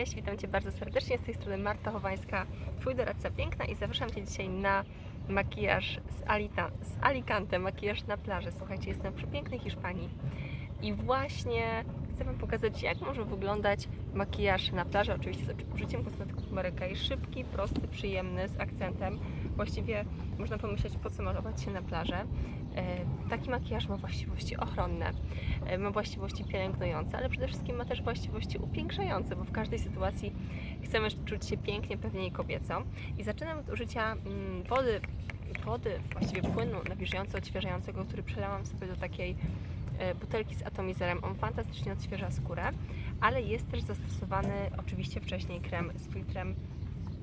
Cześć, witam Cię bardzo serdecznie. Z tej strony Marta Chowańska, Twój doradca piękna i zapraszam Cię dzisiaj na makijaż z, Alita, z Alicante, makijaż na plaży. Słuchajcie, jestem w przepięknej Hiszpanii i właśnie chcę Wam pokazać, jak może wyglądać makijaż na plaży, oczywiście z użyciem kosmetyków Marykaj. Szybki, prosty, przyjemny, z akcentem. Właściwie można pomyśleć, po co malować się na plażę. E, Taki makijaż ma właściwości ochronne, e, ma właściwości pielęgnujące, ale przede wszystkim ma też właściwości upiększające, bo w każdej sytuacji chcemy czuć się pięknie, pewnie i kobieco. I zaczynam od użycia mm, wody, wody, właściwie płynu nawilżająco odświeżającego, który przelałam sobie do takiej e, butelki z atomizerem. On fantastycznie odświeża skórę, ale jest też zastosowany oczywiście wcześniej krem z filtrem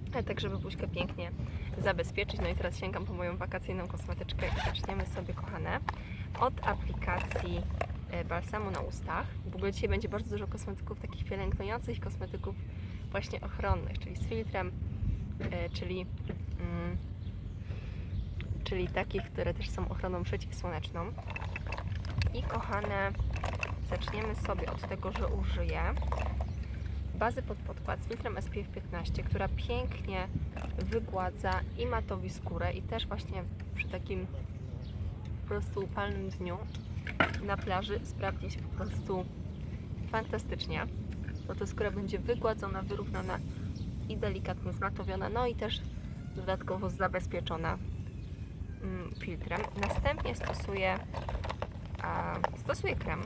tak żeby buźkę pięknie zabezpieczyć. No i teraz sięgam po moją wakacyjną kosmetyczkę i zaczniemy sobie, kochane, od aplikacji e, balsamu na ustach. W ogóle dzisiaj będzie bardzo dużo kosmetyków takich pielęgnujących, kosmetyków właśnie ochronnych, czyli z filtrem, e, czyli, mm, czyli takich, które też są ochroną przeciwsłoneczną. I kochane, zaczniemy sobie od tego, że użyję bazy pod podkład z filtrem SPF 15, która pięknie wygładza i matowi skórę i też właśnie przy takim po prostu upalnym dniu na plaży sprawdzi się po prostu fantastycznie, bo to skóra będzie wygładzona, wyrównana i delikatnie zmatowiona, no i też dodatkowo zabezpieczona mm, filtrem. Następnie stosuję, a, stosuję krem.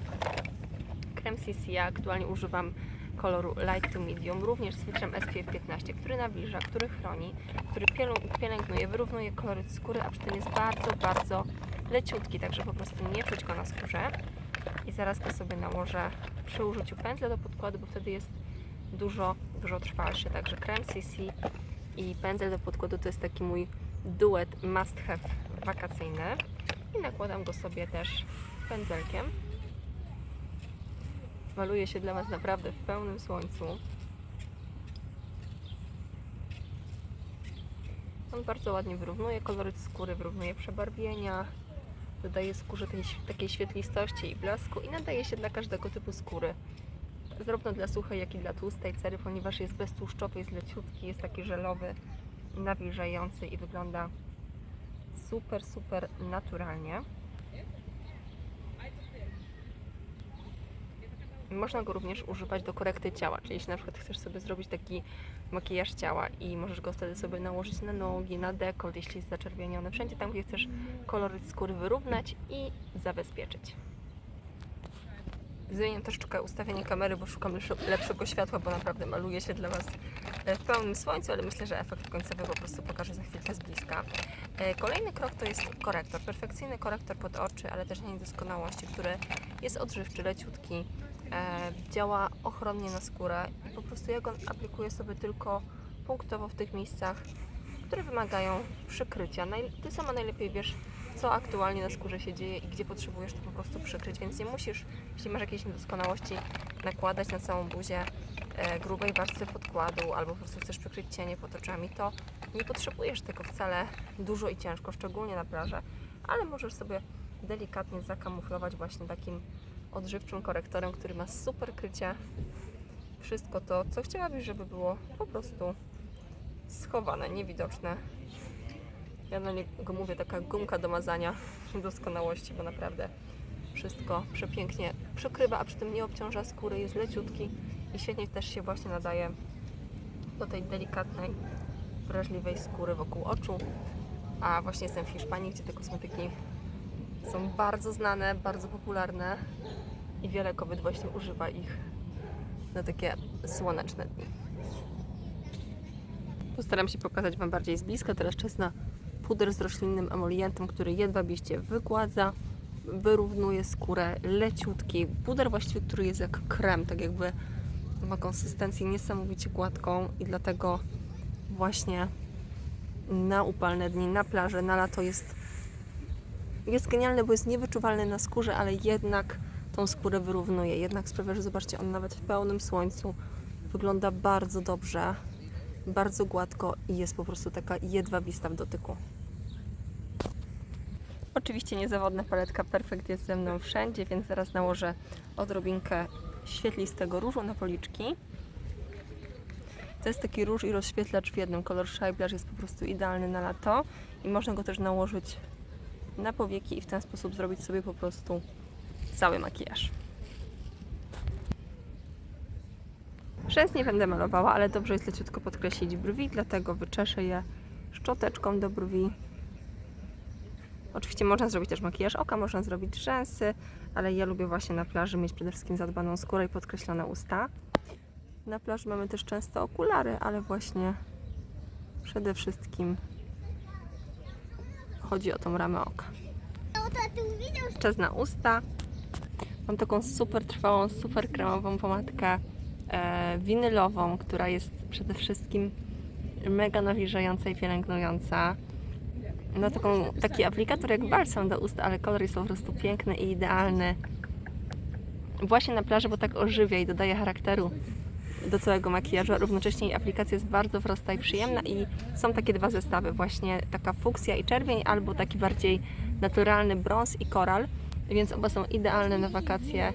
Krem CC, ja aktualnie używam koloru light to medium, również z filtrem SPF 15, który nawilża, który chroni, który pielęgnuje, wyrównuje koloryt skóry, a przy tym jest bardzo, bardzo leciutki, także po prostu nie czuć go na skórze. I zaraz go sobie nałożę przy użyciu pędzla do podkładu, bo wtedy jest dużo, dużo trwalszy. Także krem CC i pędzel do podkładu to jest taki mój duet must have wakacyjny. I nakładam go sobie też pędzelkiem. Maluje się dla Was naprawdę w pełnym słońcu. On bardzo ładnie wyrównuje koloryt skóry, wyrównuje przebarwienia, dodaje skórze tej, takiej świetlistości i blasku i nadaje się dla każdego typu skóry. Zarówno dla suchej, jak i dla tłustej cery, ponieważ jest beztłuszczowy, jest leciutki, jest taki żelowy, nawilżający i wygląda super, super naturalnie. Można go również używać do korekty ciała, czyli jeśli na przykład chcesz sobie zrobić taki makijaż ciała i możesz go wtedy sobie nałożyć na nogi, na dekolt, jeśli jest zaczerwieniony, wszędzie tam, gdzie chcesz koloryt skóry wyrównać i zabezpieczyć. Zmieniam troszeczkę ustawienie kamery, bo szukam lepsze- lepszego światła, bo naprawdę maluje się dla Was e, w pełnym słońcu, ale myślę, że efekt końcowy po prostu pokażę za chwilkę z bliska. E, Kolejny krok to jest korektor. Perfekcyjny korektor pod oczy, ale też nie niedoskonałości, który jest odżywczy, leciutki, działa ochronnie na skórę i po prostu ja go aplikuję sobie tylko punktowo w tych miejscach, które wymagają przykrycia. Ty sama najlepiej wiesz, co aktualnie na skórze się dzieje i gdzie potrzebujesz to po prostu przykryć, więc nie musisz, jeśli masz jakieś niedoskonałości, nakładać na całą buzię e, grubej warstwy podkładu albo po prostu chcesz przykryć cienie pod oczami, to nie potrzebujesz tego wcale dużo i ciężko, szczególnie na plaży, ale możesz sobie delikatnie zakamuflować właśnie takim odżywczym korektorem, który ma super krycie. Wszystko to, co chciałabyś, żeby było po prostu schowane, niewidoczne. Ja na niego mówię taka gumka do mazania doskonałości, bo naprawdę wszystko przepięknie przykrywa, a przy tym nie obciąża skóry, jest leciutki i świetnie też się właśnie nadaje do tej delikatnej, wrażliwej skóry wokół oczu. A właśnie jestem w Hiszpanii, gdzie te kosmetyki są bardzo znane, bardzo popularne i wiele kobiet właśnie używa ich na takie słoneczne dni. Postaram się pokazać Wam bardziej z bliska. Teraz czas na puder z roślinnym emolientem, który jedwabiście wygładza, wyrównuje skórę, leciutki. Puder właściwie, który jest jak krem, tak jakby ma konsystencję niesamowicie gładką i dlatego właśnie na upalne dni, na plaży, na lato jest, jest genialny, bo jest niewyczuwalny na skórze, ale jednak tą skórę wyrównuje. Jednak sprawia, że zobaczcie, on nawet w pełnym słońcu wygląda bardzo dobrze, bardzo gładko i jest po prostu taka jedwabista w dotyku. Oczywiście niezawodna paletka Perfect jest ze mną wszędzie, więc zaraz nałożę odrobinkę świetlistego różu na policzki. To jest taki róż i rozświetlacz w jednym. Kolor Blush jest po prostu idealny na lato i można go też nałożyć na powieki i w ten sposób zrobić sobie po prostu cały makijaż. Rzęs nie będę malowała, ale dobrze jest leciutko podkreślić brwi, dlatego wyczeszę je szczoteczką do brwi. Oczywiście można zrobić też makijaż oka, można zrobić rzęsy, ale ja lubię właśnie na plaży mieć przede wszystkim zadbaną skórę i podkreślone usta. Na plaży mamy też często okulary, ale właśnie przede wszystkim chodzi o tą ramę oka. Czas na usta. Mam taką super trwałą, super kremową pomadkę e, winylową, która jest przede wszystkim mega nawilżająca i pielęgnująca. No taką, taki aplikator jak balsam do ust, ale kolor jest po prostu piękny i idealny. Właśnie na plaży, bo tak ożywia i dodaje charakteru do całego makijażu, a równocześnie aplikacja jest bardzo prosta i przyjemna i są takie dwa zestawy, właśnie taka fuksja i czerwień, albo taki bardziej naturalny brąz i koral, więc oba są idealne na wakacje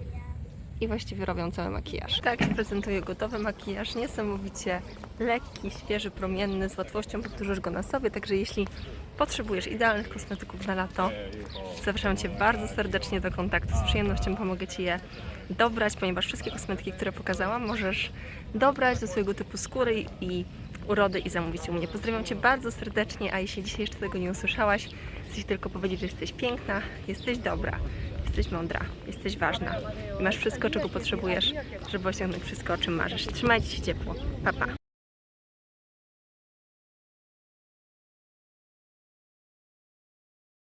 i właściwie robią cały makijaż. Tak się prezentuje gotowy makijaż, niesamowicie lekki, świeży, promienny, z łatwością powtórzysz go na sobie, także jeśli potrzebujesz idealnych kosmetyków na lato, zapraszam Cię bardzo serdecznie do kontaktu, z przyjemnością pomogę Ci je dobrać, ponieważ wszystkie kosmetyki, które pokazałam, możesz dobrać do swojego typu skóry i urody i zamówić u mnie. Pozdrawiam Cię bardzo serdecznie, a jeśli dzisiaj jeszcze tego nie usłyszałaś, chcę Ci tylko powiedzieć, że jesteś piękna, jesteś dobra, jesteś mądra, jesteś ważna i masz wszystko, czego potrzebujesz, żeby osiągnąć wszystko, o czym marzysz. Trzymajcie się ciepło. Pa, pa.